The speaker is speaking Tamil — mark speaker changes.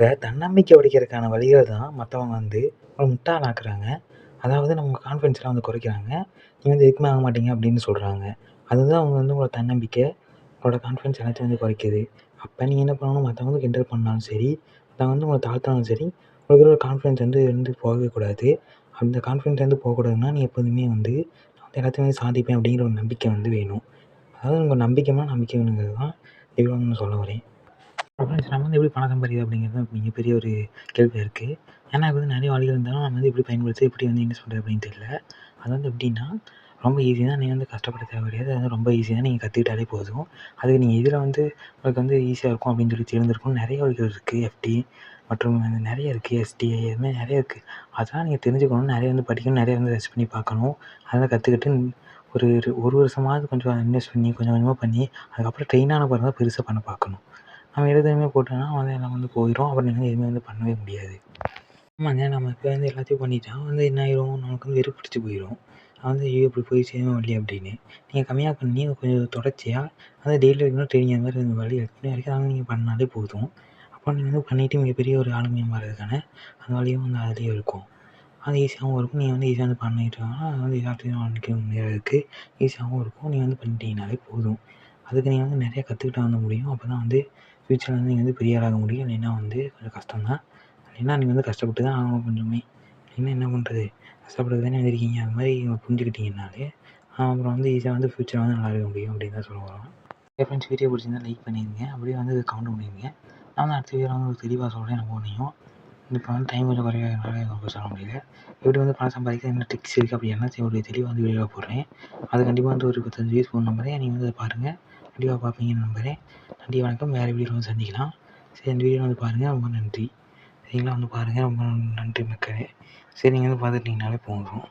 Speaker 1: இப்போ தன்னம்பிக்கை உடைக்கிறதுக்கான வழிகள் தான் மற்றவங்க வந்து ஒரு முட்டாளாக்குறாங்க. அதாவது நம்ம கான்ஃபிடென்ஸ்லாம் வந்து குறைக்கிறாங்க. நீங்கள் வந்து எதுக்குமே ஆக மாட்டீங்க அப்படின்னு சொல்கிறாங்க அதுதான் அவங்க வந்து உங்களோட தன்னம்பிக்கை உங்களோட கான்ஃபிடென்ஸ் எல்லாத்தையும் வந்து குறைக்குது. அப்போ நீங்கள் என்ன பண்ணணும்? மற்றவங்க கிண்டல் பண்ணாலும் சரி மற்றவங்க வந்து உங்களை தாழ்த்தாலும் சரி உங்களுக்கு ஒரு கான்ஃபிடென்ஸ் வந்து இருந்து போகவே கூடாது. அந்த கான்ஃபிடென்ஸ் வந்து போகக்கூடாதுன்னா நீ எப்போதுமே வந்து நான் வந்து எல்லாத்தையும் வந்து சாதிப்பேன் அப்படிங்கிற ஒரு நம்பிக்கை வந்து வேணும். அதாவது உங்கள் நம்பிக்கைமான நம்பிக்கை வேணுங்கிறது தான் இவ்வளோ நான் சொல்ல வரேன். அப்புறம் நம்ம வந்து எப்படி பணம் சம்பாதிக்கிறது அப்படிங்கிறது தான் மிகப்பெரிய ஒரு கேள்வியாக இருக்குது ஏன்னா இப்போ வந்து நிறைய வழிகள் இருந்தாலும் நம்ம வந்து எப்படி பயன்படுத்தி எப்படி வந்து இன்வெஸ்ட் பண்ணுறது அப்படின்னு தெரியல. அது வந்து எப்படின்னா ரொம்ப ஈஸி தான். நீங்கள் வந்து கஷ்டப்பட தேவை கிடையாது. அது வந்து ரொம்ப ஈஸி தான். நீங்கள் கற்றுக்கிட்டாலே போதும். அதுக்கு நீங்கள் இதில் வந்து உங்களுக்கு வந்து ஈஸியாக இருக்கும் அப்படின்னு சொல்லி தெரிஞ்சிருக்கும் நிறைய வழிகள் இருக்குது எஃப்டி மற்றும் வந்து நிறைய இருக்குது எஸ்டிஐ இது மாதிரி நிறைய இருக்குது அதெல்லாம் நீங்கள் தெரிஞ்சுக்கணும் நிறைய வந்து படிக்கணும். நிறைய வந்து ரெஸ்ட் பண்ணி பார்க்கணும். அதெல்லாம் கற்றுக்கிட்டு ஒரு ஒரு வருஷமாவது கொஞ்சம் இன்வெஸ்ட் பண்ணி கொஞ்சம் கொஞ்சமாக பண்ணி அதுக்கப்புறம் ட்ரெயின் ஆன பிறகு தான் பெருசாக பண்ண பார்க்கணும். நம்ம எடுத்தோடனே போட்டோம்னா வந்து எல்லாம் வந்து போயிடும் அப்புறம் நீங்கள் எதுவுமே வந்து பண்ணவே முடியாது. ஆமாங்க நம்ம இப்போ வந்து எல்லாத்தையும் பண்ணிட்டா வந்து என்ன ஆயிரும்? நமக்கு வந்து வெறுப்பு பிடிச்சி போயிடும் வந்து ஐயோ இப்படி போய் செய்யணும் வழி அப்படின்னு. நீங்கள் கம்மியாக பண்ணி கொஞ்சம் தொடர்ச்சியாக வந்து டெய்லி வைக்கணும் ட்ரெயினிங் அந்த மாதிரி வழி எடுத்துகிட்டே வரைக்கும் அதனால் நீங்கள் பண்ணாலே போதும். அப்போ நீங்கள் வந்து பண்ணிவிட்டு மிகப்பெரிய ஒரு ஆளுமையாக மாறதுக்கான அந்த வழியும் வந்து அதுலேயே இருக்கும். அது ஈஸியாகவும் இருக்கும். நீங்கள் வந்து ஈஸியாக வந்து பண்ணிட்டு அது வந்து எல்லாத்தையும் வாழ்க்கையை முன்னேறதுக்கு ஈஸியாகவும் இருக்கும். நீங்கள் வந்து பண்ணிட்டீங்கனாலே போதும். அதுக்கு நீங்கள் வந்து நிறைய கற்றுக்கிட்டா வந்து முடியும். அப்போ தான் வந்து ஃப்யூச்சரில் வந்து நீங்கள் வந்து பெரிய ஆளாக முடியும். இல்லைன்னா வந்து கொஞ்சம் கஷ்டம் தான் இல்லைன்னா நீங்கள் வந்து கஷ்டப்பட்டு தான் ஆகணும் கொஞ்சமே. இல்லைன்னா என்ன பண்ணுறது கஷ்டப்பட்டு தானே வந்திருக்கீங்க அது மாதிரி புரிஞ்சுக்கிட்டீங்கனாலே அப்புறம் வந்து ஈஸியாக வந்து ஃப்யூச்சரில் வந்து நல்லா இருக்க முடியும் அப்படின்னு தான் சொல்ல வரோம். என் ஃப்ரெண்ட்ஸ் வீடியோ பிடிச்சிருந்தா லைக் பண்ணிடுங்க அப்படியே வந்து கமெண்ட் பண்ணிடுங்க நான் வந்து அடுத்த வீடியோ வந்து தெளிவாக சொல்கிறேன் நம்ம ஒன்றையும் இப்போ வந்து டைம் கொஞ்சம் குறைவாக சொல்ல முடியல. எப்படி வந்து பணம் சம்பாதிக்க என்ன ட்ரிக்ஸ் இருக்குது அப்படி என்ன ஒரு தெளிவாக வந்து வீடியோ போடுறேன். அது கண்டிப்பாக வந்து ஒரு பத்தஞ்சு வியூஸ் போன நம்பரே நீங்கள் வந்து பாருங்கள் கண்டிப்பாக பார்ப்பீங்கன்னு நம்புகிறேன் நன்றி வணக்கம். வேறு வீடியோவில் வந்து சந்திக்கலாம். சரி இந்த வீடியோ வந்து பாருங்கள் ரொம்ப நன்றி. சரிங்களா? வந்து பாருங்கள் ரொம்ப நன்றி மக்களே. சரி நீங்கள் வந்து பார்த்துட்டிங்கனாலே போதும்.